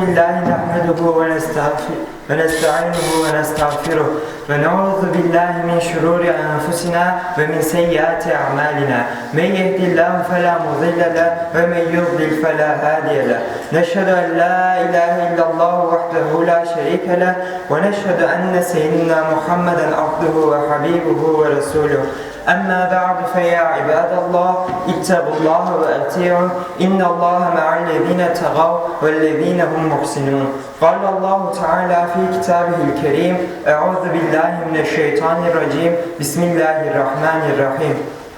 لله نحمده ونستغفر ونستعينه ونستغفره ونعوذ بالله من شرور أنفسنا ومن سيئات أعمالنا. من يهد الله فلا مضل له ومن يضلل فلا هادي له. نشهد أن لا إله إلا الله وحده لا شريك له ونشهد أن سيدنا محمدا عبده وحبيبه ورسوله. أما بعد فيا عباد الله اتقوا الله وأطيعوا. إن الله مع الذين تغوا والذين هم محسنون. قال الله تعالى في كتابه الكريم أعوذ بالله من الشيطان الرجيم بسم الله الرحمن الرحيم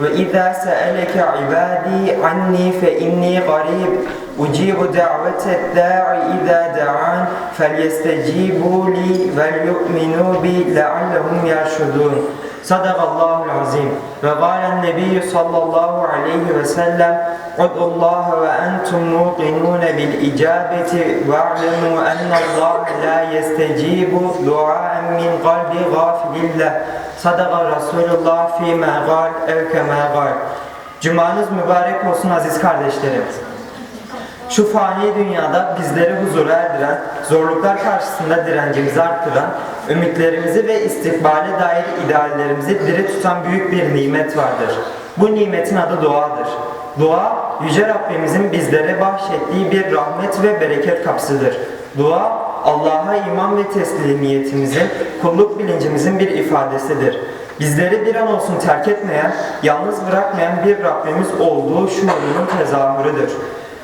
وإذا سألك عبادي عني فإني قريب أجيب دعوة الداع إذا دعان فليستجيبوا لي وليؤمنوا بي لعلهم يرشدون Sadakallahu azim. Ve galen nebiyyü sallallahu aleyhi ve sellem Udu Allah ve entum muqinune bil icabeti ve a'lemu enne Allah la yestecibu duaen min kalbi gafilillah. Sadaka Resulullah fîmâ gâl ev kemâ gâl. Cumanız mübarek olsun aziz kardeşlerim. Şu fani dünyada bizleri huzura erdiren, zorluklar karşısında direncimizi arttıran, ümitlerimizi ve istikbale dair ideallerimizi diri tutan büyük bir nimet vardır. Bu nimetin adı duadır. Dua, Yüce Rabbimizin bizlere bahşettiği bir rahmet ve bereket kapsıdır. Dua, Allah'a iman ve teslimiyetimizin, kulluk bilincimizin bir ifadesidir. Bizleri bir an olsun terk etmeyen, yalnız bırakmayan bir Rabbimiz olduğu şuurunun tezahürüdür.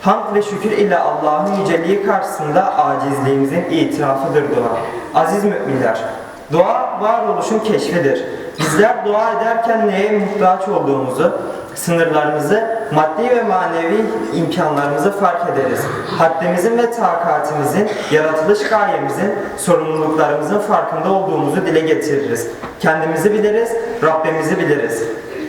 Hamd ve şükür ile Allah'ın yüceliği karşısında acizliğimizin itirafıdır dua. Aziz müminler, dua varoluşun keşfidir. Bizler dua ederken neye muhtaç olduğumuzu, sınırlarımızı, maddi ve manevi imkanlarımızı fark ederiz. Haddimizin ve takatimizin, yaratılış gayemizin, sorumluluklarımızın farkında olduğumuzu dile getiririz. Kendimizi biliriz, Rabbimizi biliriz.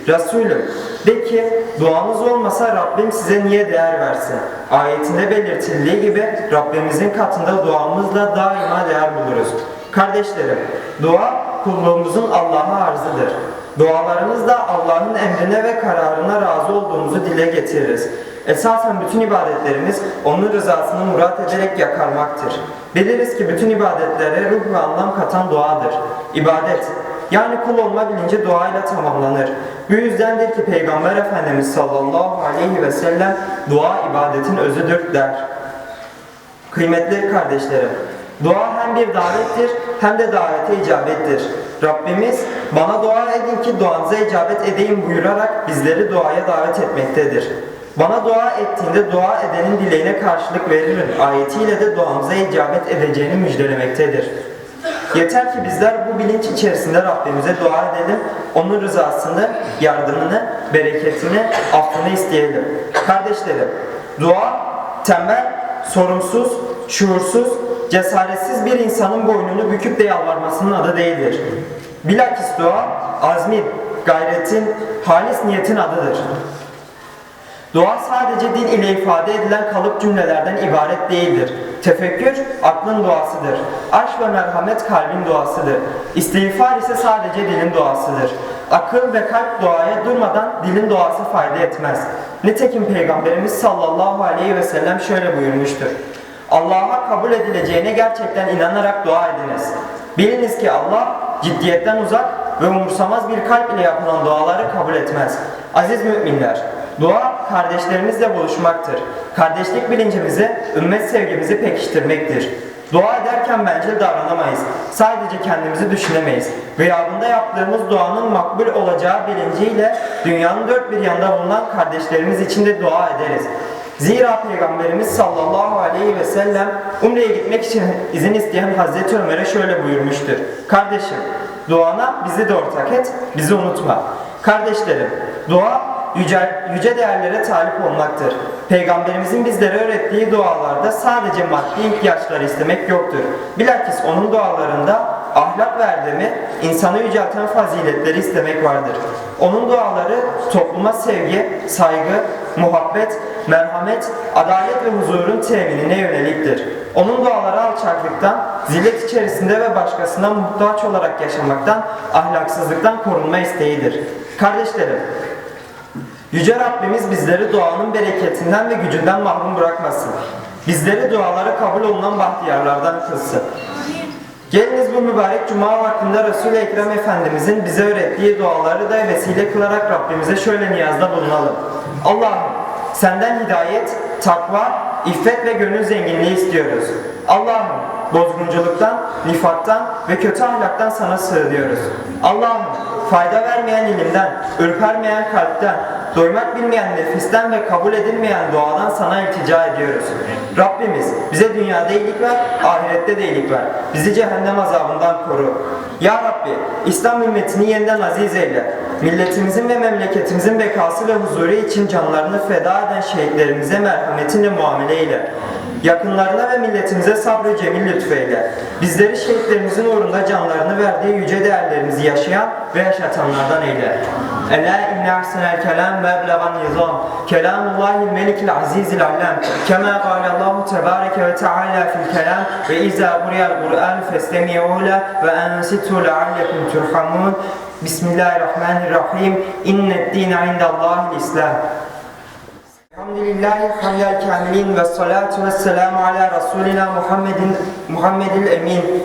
Resulüm de ki duanız olmasa Rabbim size niye değer versin? Ayetinde belirtildiği gibi Rabbimizin katında duamızla daima değer buluruz. Kardeşlerim, dua kulluğumuzun Allah'a arzıdır. Dualarımızda Allah'ın emrine ve kararına razı olduğumuzu dile getiririz. Esasen bütün ibadetlerimiz onun rızasını murat ederek yakarmaktır. Biliriz ki bütün ibadetlere ruh ve anlam katan duadır. İbadet, yani kul olma bilinci duayla tamamlanır. Bu yüzdendir ki Peygamber Efendimiz sallallahu aleyhi ve sellem dua ibadetin özüdür der. Kıymetli kardeşlerim, dua hem bir davettir hem de davete icabettir. Rabbimiz bana dua edin ki duanıza icabet edeyim buyurarak bizleri duaya davet etmektedir. Bana dua ettiğinde dua edenin dileğine karşılık veririm ayetiyle de duamıza icabet edeceğini müjdelemektedir. Yeter ki bizler bu bilinç içerisinde Rabbimize dua edelim, onun rızasını, yardımını, bereketini, affını isteyelim. Kardeşlerim, dua tembel, sorumsuz, şuursuz, cesaretsiz bir insanın boynunu büküp de yalvarmasının adı değildir. Bilakis dua, azmin, gayretin, halis niyetin adıdır. Dua sadece dil ile ifade edilen kalıp cümlelerden ibaret değildir. Tefekkür aklın duasıdır. Aşk ve merhamet kalbin duasıdır. İstiğfar ise sadece dilin duasıdır. Akıl ve kalp duaya durmadan dilin duası fayda etmez. Nitekim Peygamberimiz sallallahu aleyhi ve sellem şöyle buyurmuştur. Allah'a kabul edileceğine gerçekten inanarak dua ediniz. Biliniz ki Allah ciddiyetten uzak ve umursamaz bir kalp ile yapılan duaları kabul etmez. Aziz müminler, Dua kardeşlerimizle buluşmaktır. Kardeşlik bilincimizi, ümmet sevgimizi pekiştirmektir. Dua ederken bencil davranamayız. Sadece kendimizi düşünemeyiz. Gıyabında yaptığımız duanın makbul olacağı bilinciyle dünyanın dört bir yanında bulunan kardeşlerimiz için de dua ederiz. Zira Peygamberimiz sallallahu aleyhi ve sellem Umre'ye gitmek için izin isteyen Hazreti Ömer'e şöyle buyurmuştur. Kardeşim, duana bizi de ortak et, bizi unutma. Kardeşlerim, dua yüce, yüce değerlere talip olmaktır. Peygamberimizin bizlere öğrettiği dualarda sadece maddi ihtiyaçları istemek yoktur. Bilakis onun dualarında ahlak ve erdemi, insanı yücelten faziletleri istemek vardır. Onun duaları topluma sevgi, saygı, muhabbet, merhamet, adalet ve huzurun teminine yöneliktir. Onun duaları alçaklıktan, zillet içerisinde ve başkasına muhtaç olarak yaşamaktan, ahlaksızlıktan korunma isteğidir. Kardeşlerim, Yüce Rabbimiz bizleri doğanın bereketinden ve gücünden mahrum bırakmasın. Bizleri duaları kabul olunan bahtiyarlardan kılsın. Geliniz bu mübarek cuma vaktinde Resul-i Ekrem Efendimizin bize öğrettiği duaları da vesile kılarak Rabbimize şöyle niyazda bulunalım. Allah'ım senden hidayet, takva, iffet ve gönül zenginliği istiyoruz. Allah'ım bozgunculuktan, nifaktan ve kötü ahlaktan sana sığınıyoruz. Allah'ım fayda vermeyen ilimden, ürpermeyen kalpten, doymak bilmeyen nefisten ve kabul edilmeyen duadan sana iltica ediyoruz. Rabbimiz bize dünyada iyilik ver, ahirette de iyilik ver. Bizi cehennem azabından koru. Ya Rabbi, İslam ümmetini yeniden aziz eyle. Milletimizin ve memleketimizin bekası ve huzuru için canlarını feda eden şehitlerimize merhametinle muamele eyle. Yakınlarına ve milletimize sabrı cemil lütfeyle. Bizleri şehitlerimizin uğrunda canlarını verdiği yüce değerlerimizi yaşayan ve yaşatanlardan eyle. Ela inne ahsenel kelam ve eblegan nizam. Kelamullahil melikil azizil allem. Kema kâle Allahu tebareke ve teâlâ fil kelam ve izâ buriyel Kur'an festemi'û le ve ensitû leallekum turhamun. Bismillahirrahmanirrahim. İnned dîne indallâhil islam. Elhamdülillahi hamdel kamilin ve salatu ve selamu ala Resulina Muhammedin Muhammedil emin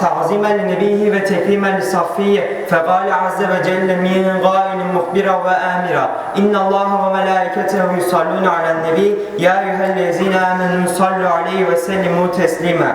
تعظيما لنبيه وتكريما لصفيه فقال عز وجل من قائل مخبرا وآمرا إن الله وملائكته يصلون على النبي يا أيها الذين آمنوا صلوا عليه وسلموا تسليما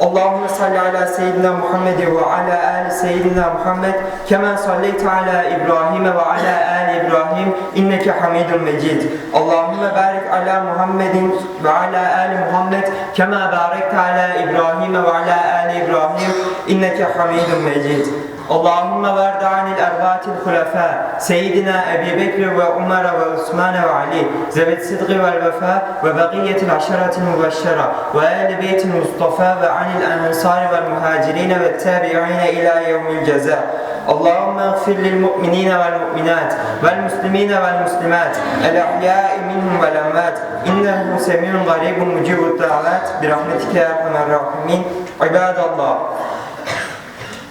Allahümme salli ala seyyidina Muhammed ve ala ali seyyidina Muhammed kemen salleyte ala İbrahim ve ala ali İbrahim inneke hamidun mecid. Allahümme barik ala Muhammedin ve ala ali Muhammed kema barekte ala İbrahim ve ala ali İbrahim inneke hamidun mecid. باركت على إبراهيم وعلى آل إبراهيم إنك حميد مجيد اللهم وارض عن الأربعة الخلفاء سيدنا أبي بكر وعمر وعثمان وعلي ذوي الصدق والوفاء وبقية العشرة المبشرة وآل بيت المصطفى وعن الأنصار والمهاجرين والتابعين إلى يوم الجزاء اللهم اغفر للمؤمنين والمؤمنات والمسلمين والمسلمات الأحياء منهم والأموات إنه سميع قريب مجيب الدعوات برحمتك يا أرحم الراحمين عباد الله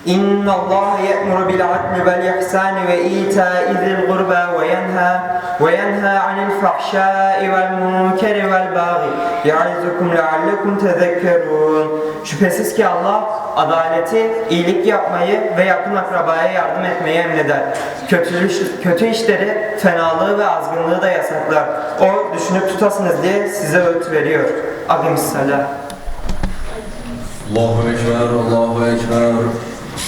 إن الله يأمر بالعدل والإحسان وإيتاء ذي القربى وينهى وينهى عن الفحشاء والمنكر والبغي يعظكم لعلكم تذكرون Şüphesiz ki Allah adaleti, iyilik yapmayı ve yakın akrabaya yardım etmeyi emreder. Kötü, kötü işleri, fenalığı ve azgınlığı da yasaklar. O düşünüp tutasınız diye size öğüt veriyor. Akimissalam. الله أكبر الله أكبر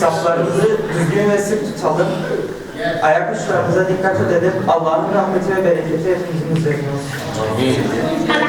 Saflarımızı düzgün ve sık tutalım. Ayak uçlarımıza dikkat edelim. Allah'ın rahmeti ve bereketi hepimizin üzerine olsun. Alhamdulillah.